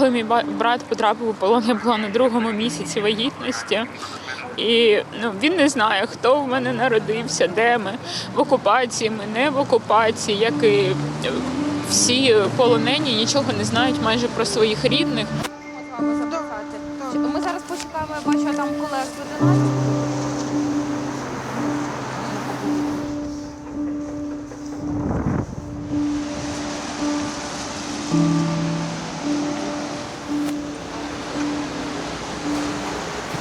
Коли мій брат потрапив у полон, я була на другому місяці вагітності. І ну, він не знає, хто в мене народився, де ми в окупації, ми не в окупації, як і всі полонені нічого не знають майже про своїх рідних. Ми зараз почекаємо, я бачу там колег лейтенант.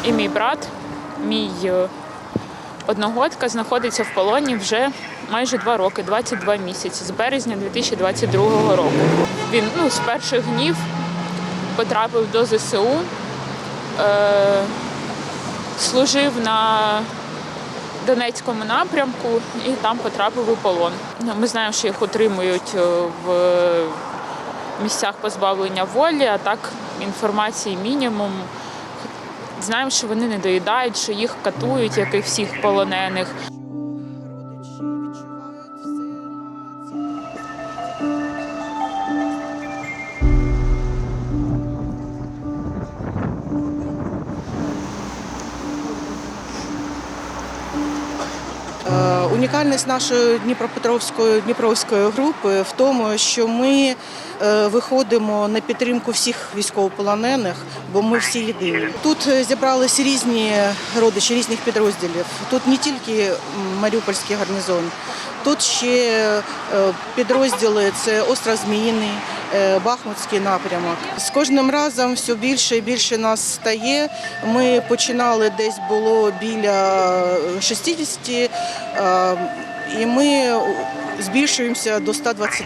І мій брат, мій е, одногодка, знаходиться в полоні вже майже два роки, 22 місяці, з березня 2022 року. Він ну, з перших днів потрапив до ЗСУ, е, служив на Донецькому напрямку і там потрапив у полон. Ми знаємо, що їх утримують е, в місцях позбавлення волі, а так інформації мінімум. Знаємо, що вони не доїдають, що їх катують, як і всіх полонених. Унікальність нашої Дніпропетровської Дніпровської групи в тому, що ми е, виходимо на підтримку всіх військовополонених, бо ми всі єдині. Тут е, зібралися різні родичі різних підрозділів. Тут не тільки Маріупольський гарнізон, тут ще е, підрозділи це Острозміїний, е, Бахмутський напрямок. З кожним разом все більше і більше нас стає. Ми починали десь було біля 60, е, і ми збільшуємося до 120.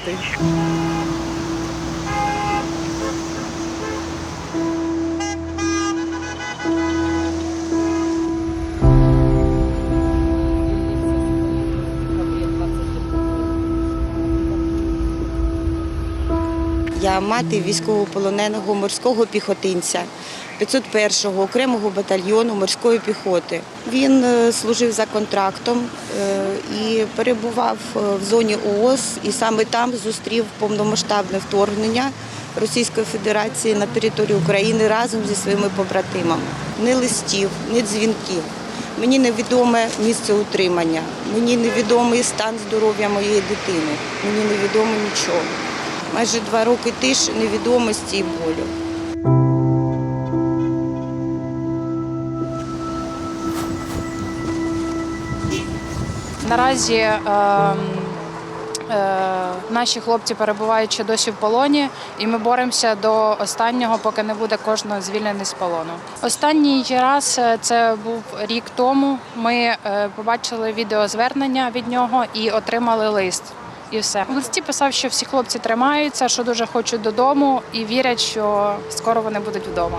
Я мати військовополоненого морського піхотинця 501-го окремого батальйону морської піхоти. Він е, служив за контрактом е, і перебував е, в зоні ООС, і саме там зустрів повномасштабне вторгнення Російської Федерації на територію України разом зі своїми побратимами. Ні листів, ні дзвінків. Мені невідоме місце утримання, мені невідомий стан здоров'я моєї дитини, мені невідомо нічого майже два роки тиші, невідомості і болю. Наразі е, е, наші хлопці перебувають ще досі в полоні, і ми боремося до останнього, поки не буде кожного звільнений з полону. Останній раз е, це був рік тому. Ми е, побачили відеозвернення від нього і отримали лист. І все в листі писав, що всі хлопці тримаються, що дуже хочуть додому, і вірять, що скоро вони будуть вдома.